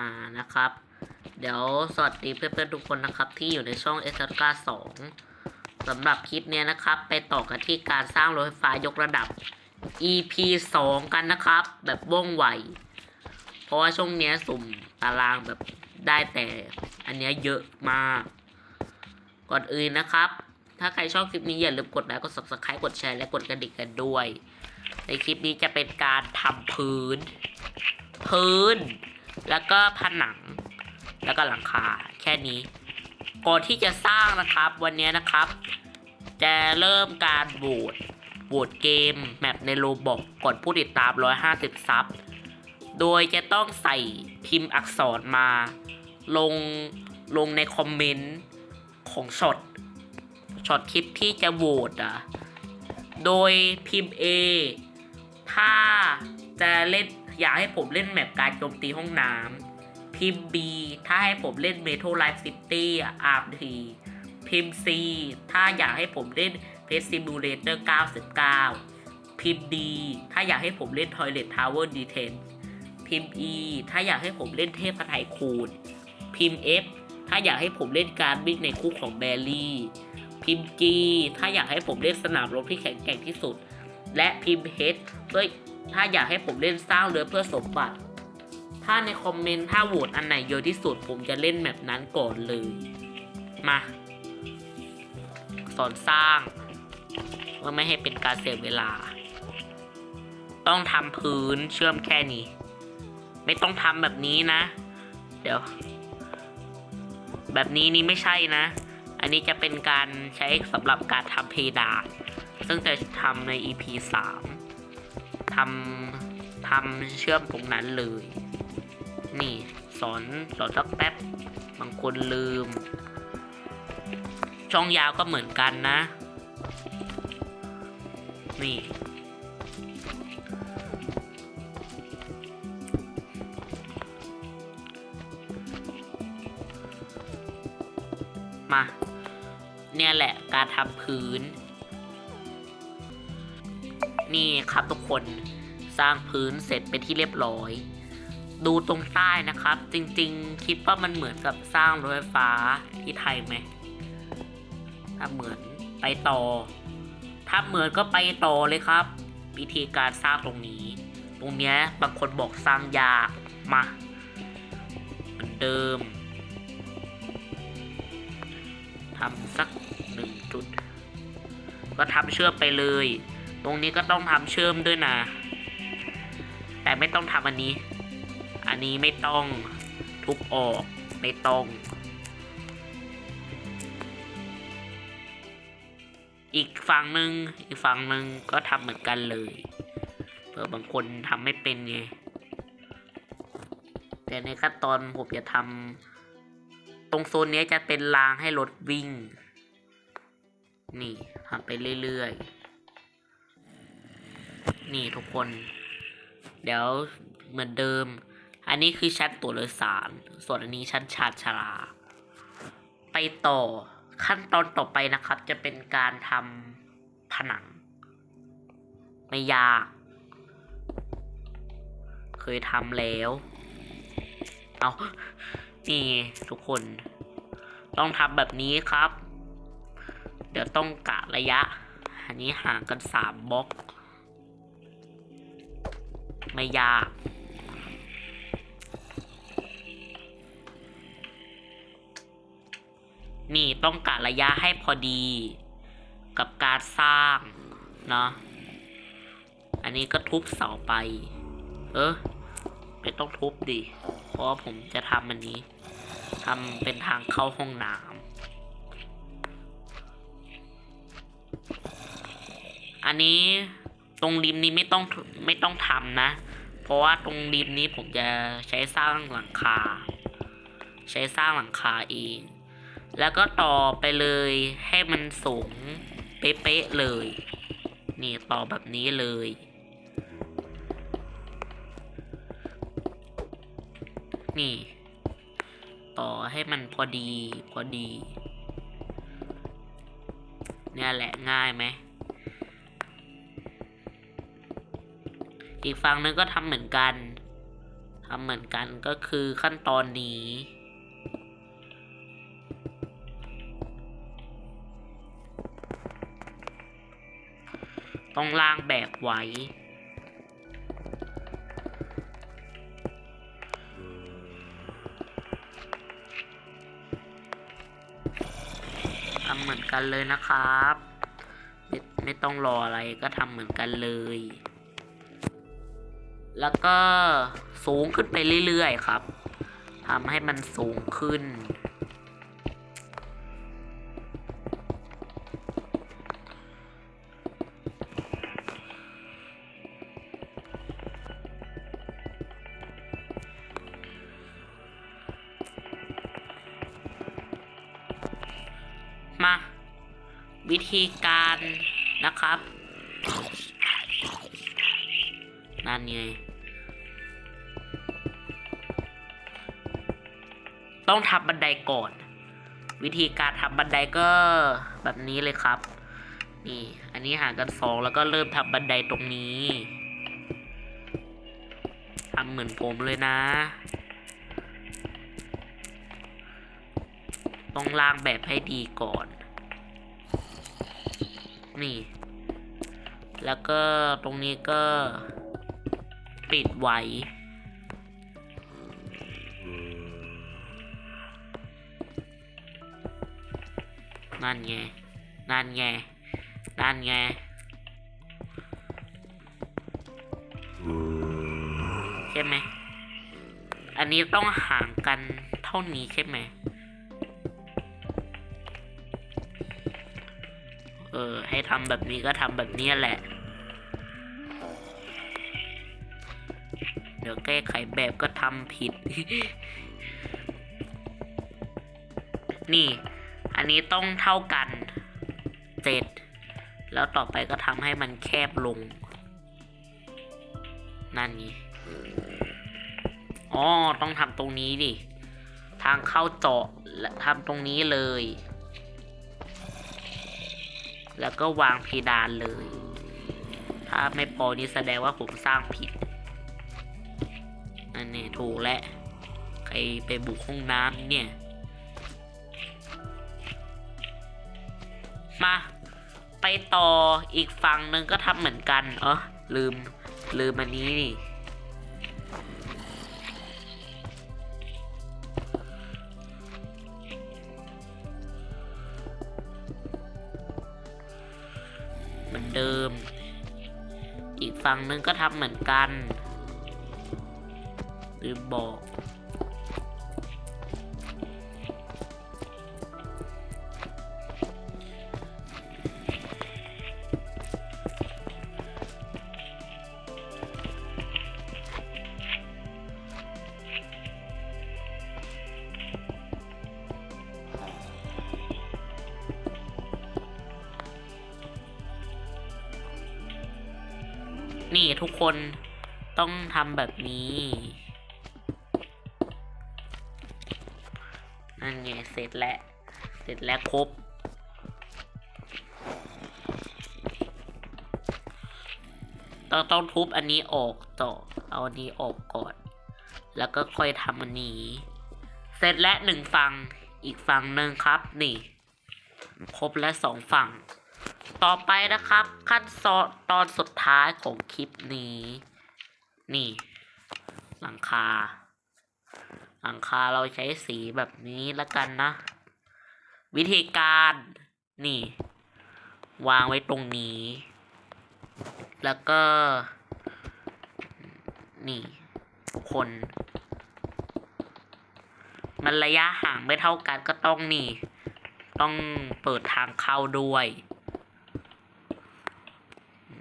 านะครับ เดี๋ยวสวัสดีเพื่อนๆทุกคนนะครับที่อยู่ในช่องเอสกาสองสำหรับคลิปเนี้ยนะครับ ไปต่อกันที่การสร้างรถไฟฟ้ายกระดับ EP 2 กันนะครับ แบบว่องไว เพราะว่าช่วงเนี้ยสุ่มตารางแบบได้แต่อันเนี้ยเยอะมาก ก่อนอื่นนะครับ ถ้าใครชอบคลิปนี้อย่าลืมกดไลค์กด subscribe กดแชร์และกดกระดิ่งกันด้วย ในคลิปนี้จะเป็นการทำพื้น พื้น แล้วก็ผนัง แล้วก็หลังคาแค่นี้ก่อนที่จะสร้างนะครับวันนี้นะครับ จะเริ่มการโหวตโหวตเกมแมปในโลบอกก่อนผู้ติดตาม 150 ซับ โดยจะต้องใส่พิมพ์อักษรมา ลงลงในคอมเมนต์ของช็อตช็อตคลิปที่จะโหวตอะ โดยพิมพ์ A ถ้าจะเล่น อยากให้ผมเล่นแมปการโจมตีห้องน้ำพิมพ์ B ถ้าให้ผมเล่น Metro Life City อาร์ทีพิมพ์ C ถ้าอยากให้ผมเล่น p e t Simulator 99 พิมพ์ D ถ้าอยากให้ผมเล่น Toilet Tower Defense พิมพ์ E ถ้าอยากให้ผมเล่นเทพไทยคูณ พิมพ์ F ถ้าอยากให้ผมเล่นการวิ่งในคุกของแบลลี่ พิมพ์ G ถ้าอยากให้ผมเล่นสนามรบที่แข็งแกร่งที่สุด และพิมพ์ H ด้วย ถ้าอยากให้ผมเล่นสร้างเรือเพื่อสมบัติ ถ้าในคอมเมนต์ถ้าโหวตอันไหนเยอะที่สุดผมจะเล่นแบบนั้นก่อนเลย มา สอนสร้างเพื่อไม่ให้เป็นการเสียเวลา ต้องทำพื้นเชื่อมแค่นี้ ไม่ต้องทำแบบนี้นะ เดี๋ยว แบบนี้นี่ไม่ใช่นะ อันนี้จะเป็นการใช้สำหรับการทำเพดาน ซึ่งจะทำใน EP 3 ทำทำเชื่อมตรงนั้นเลย นี่สอนสอนสักแป๊บบางคนลืม ช่องยาวก็เหมือนกันนะ นี่มา เนี่ยแหละการทำพื้น นี่ครับทุกคนสร้างพื้นเสร็จเป็นที่เรียบร้อย ดูตรงใต้นะครับ จริงๆ คิดว่ามันเหมือนกับสร้างรถไฟฟ้าที่ไทยไหมถ้าเหมือนไปต่อ ถ้าเหมือนก็ไปต่อเลยครับ วิธีการสร้างตรงนี้ ตรงเนี้ยบางคนบอกสร้างยากมาเหมือนเดิมทำสักหนึ่งจุด ก็ทำเชื่อมไปเลย ตรงนี้ก็ต้องทำเชื่อมด้วยนะ แต่ไม่ต้องทำอันนี้ อันนี้ไม่ต้องทุบออกไม่ต้อง อีกฝั่งหนึ่งอีกฝั่งหนึ่งก็ทำเหมือนกันเลยเผื่อบางคนทำไม่เป็นไงแต่ในขั้นตอนผมจะทำตรงโซนนี้จะเป็นรางให้รถวิ่ง นี่ทำไปเรื่อยๆ นี่ทุกคน เดี๋ยวเหมือนเดิม อันนี้คือชั้นตัวโดยสาร ส่วนอันนี้ชั้นชาญชาลา ไปต่อขั้นตอนต่อไปนะครับ จะเป็นการทำผนัง ไม่ยาก เคยทำแล้ว เอานี่ทุกคน ต้องทำแบบนี้ครับ เดี๋ยวต้องกะระยะ อันนี้ห่างกันสามบล็อก ไม่ยาก นี่ต้องกะระยะให้พอดี กับการสร้างเนาะอันนี้ก็ทุบเสาไป เออไม่ต้องทุบดิ เพราะผมจะทำอันนี้ทำเป็นทางเข้าห้องน้ำอันนี้ตรงริมนี้ไม่ต้องไม่ต้องทำนะ เพราะว่าตรงริมนี้ผมจะใช้สร้างหลังคา ใช้สร้างหลังคาเอง แล้วก็ต่อไปเลยให้มันสูงเป๊ะๆเลย นี่ต่อแบบนี้เลย นี่ ต่อให้มันพอดีพอดี เนี่ยแหละง่ายไหม อีกฝั่งนึงก็ทำเหมือนกันทำเหมือนกันก็คือขั้นตอนนี้ต้องล่างแบบไว้ ทำเหมือนกันเลยนะครับ ไม่ไม่ต้องรออะไรก็ทำเหมือนกันเลย แล้วก็สูงขึ้นไปเรื่อยๆครับทำให้มันสูงขึ้น มา วิธีการนะครับ นั่นไง ต้องทำบันไดก่อน วิธีการทำบันไดก็แบบนี้เลยครับ นี่ อันนี้ห่างกันสองแล้วก็เริ่มทำบันไดตรงนี้ทำเหมือนผมเลยนะ ต้องล่างแบบให้ดีก่อน นี่ แล้วก็ตรงนี้ก็ปิดไว้ นั่นไง นั่นไง นั่นไง ใช่ไหม อันนี้ต้องห่างกันเท่านี้ใช่ไหม เออ ให้ทำแบบนี้ก็ทำแบบนี้แหละ เดี๋ยวแก้ไขแบบก็ทำผิด นี่ อันนี้ต้องเท่ากันเจ็ดแล้วต่อไปก็ทำให้มันแคบลง นั่นไงอ๋อ ต้องทำตรงนี้ดิ ทางเข้าเจาะและทำตรงนี้เลย แล้วก็วางเพดานเลย ถ้าไม่พอนี่แสดงว่าผมสร้างผิดนั่นนี่ยถูกแล้ว ใครไปบุกห้องน้ำเนี่ย มา ไปต่ออีกฝั่งหนึ่งก็ทำเหมือนกัน เออลืม ลืมอันนี้นี่เหมือนเดิม อีกฝั่งหนึ่งก็ทำเหมือนกันลืมบอก นี่ทุกคนต้องทำแบบนี้ นั่นไงเสร็จแล้ว เสร็จแล้วครบ ต้องต้องทุบอันนี้ออกต่อ เอาอันนี้ออกก่อน แล้วก็ค่อยทำอันนี้ เสร็จแล้วหนึ่งฝั่ง อีกฝั่งหนึ่งครับ นี่ ครบแล้วสองฝั่ง ต่อไปนะครับ ขั้นตอนตอนสุดท้ายของคลิปนี้ นี่ หลังคา หลังคาเราใช้สีแบบนี้แล้วกันนะ วิธีการนี่ วางไว้ตรงนี้ แล้วก็ นี่ คน มันระยะห่างไม่เท่ากันก็ต้องนี่ ต้องเปิดทางเข้าด้วย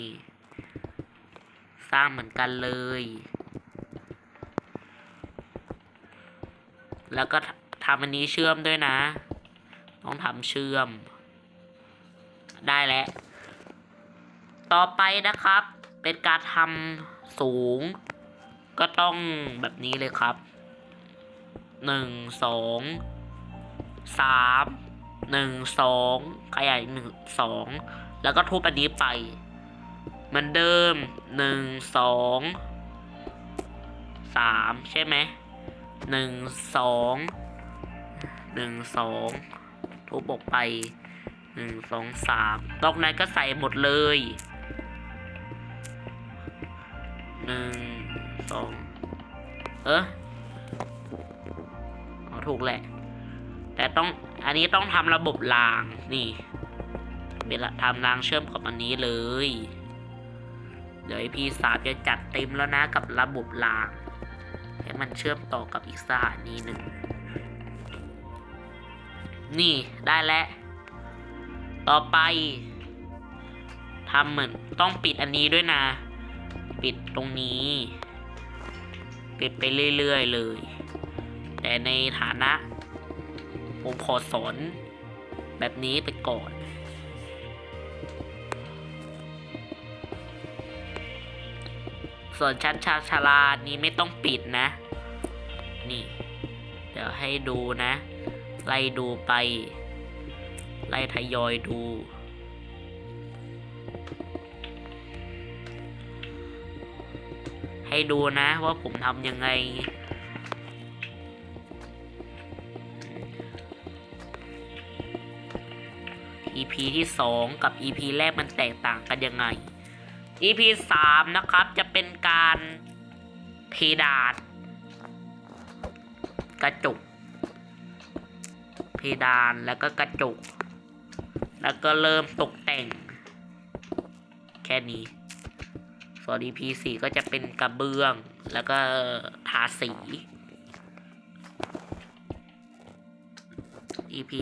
นี่ สร้างเหมือนกันเลย แล้วก็ทำอันนี้เชื่อมด้วยนะ ต้องทำเชื่อม ได้แล้ว ต่อไปนะครับ เป็นการทำสูง ก็ต้องแบบนี้เลยครับ หนึ่ง สอง สามหนึ่งสองขยายหนึ่งสองแล้วก็ทุบอันนี้ไป เหมือนเดิมหนึ่งสองสามใช่ไหมหนึ่งสองหนึ่งสองทุบออกไปหนึ่งสองสามตอกนั้นก็ใส่หมดเลยหนึ่งสองเออถูกแหละ แต่ต้องอันนี้ต้องทำระบบรางนี่เป็นละทำรางเชื่อมกับอันนี้เลย เดี๋ยวพีสามจะจัดเต็มแล้วนะกับระบบราง ให้มันเชื่อมต่อกับอีกสถานีหนึ่ง นี่ได้แล้ว ต่อไปทำเหมือนต้องปิดอันนี้ด้วยนะ ปิดตรงนี้ ปิดไปเรื่อยๆเลย แต่ในฐานะ ผมขอสอนแบบนี้ไปก่อน ส่วนชั้นชาชาลานี้ไม่ต้องปิดนะ นี่ เดี๋ยวให้ดูนะ ไล่ดูไป ไล่ทยอยดู ให้ดูนะว่าผมทำยังไง EP ที่ 2 กับ EP แรกมันแตกต่างกันยังไง EP 3นะครับจะเป็นการเพดานกระจกเพดานแล้วก็กระจก แล้วก็เริ่มตกแต่ง แค่นี้ส่วน EP 4ก็จะเป็นกระเบื้องแล้วก็ทาสี EP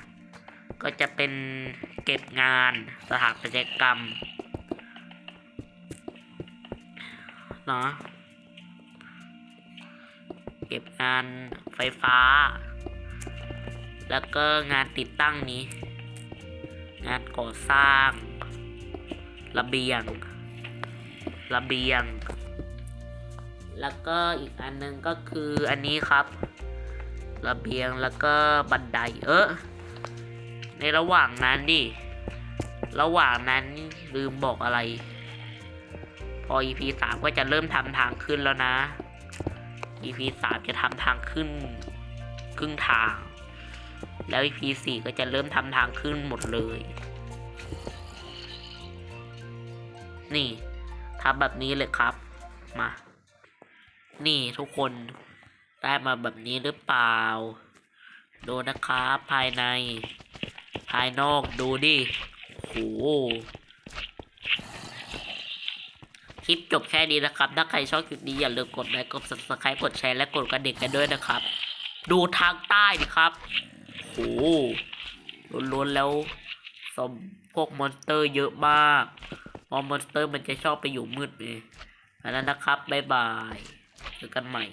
5ก็จะเป็นเก็บงานสถาปัตยกรรม เนาะ เก็บงานไฟฟ้า แล้วก็งานติดตั้งนี้ งานก่อสร้าง ระเบียง ระเบียง แล้วก็อีกอันนึงก็คืออันนี้ครับ ระเบียงแล้วก็บันไดเออในระหว่างนั้นดิ ระหว่างนั้นลืมบอกอะไร อ EP สามก็จะเริ่มทำทางขึ้นแล้วนะ EP สามจะทำทางขึ้น ครึ่งทาง แล้ว EP สี่ก็จะเริ่มทำทางขึ้นหมดเลย นี่ทำแบบนี้เลยครับ มา นี่ทุกคนได้มาแบบนี้หรือเปล่า ดูนะครับภายใน ภายนอกดูดิโห ลิปจบแค่นี้นะครับ ถ้าใครชอบคลิปนี้อย่าลืมกดไลค์กด subscribe กดแชร์และกดกระดิ่งกันด้วยนะครับ ดูทางใต้ดิครับโหล้วนๆแล้วสมพวกมอนสเตอร์เยอะมากพราะมอนสเตอร์มันจะชอบไปอยู่มืดเลยอันนั้นนะครับ บ๊ายบาย เจอกันใหม่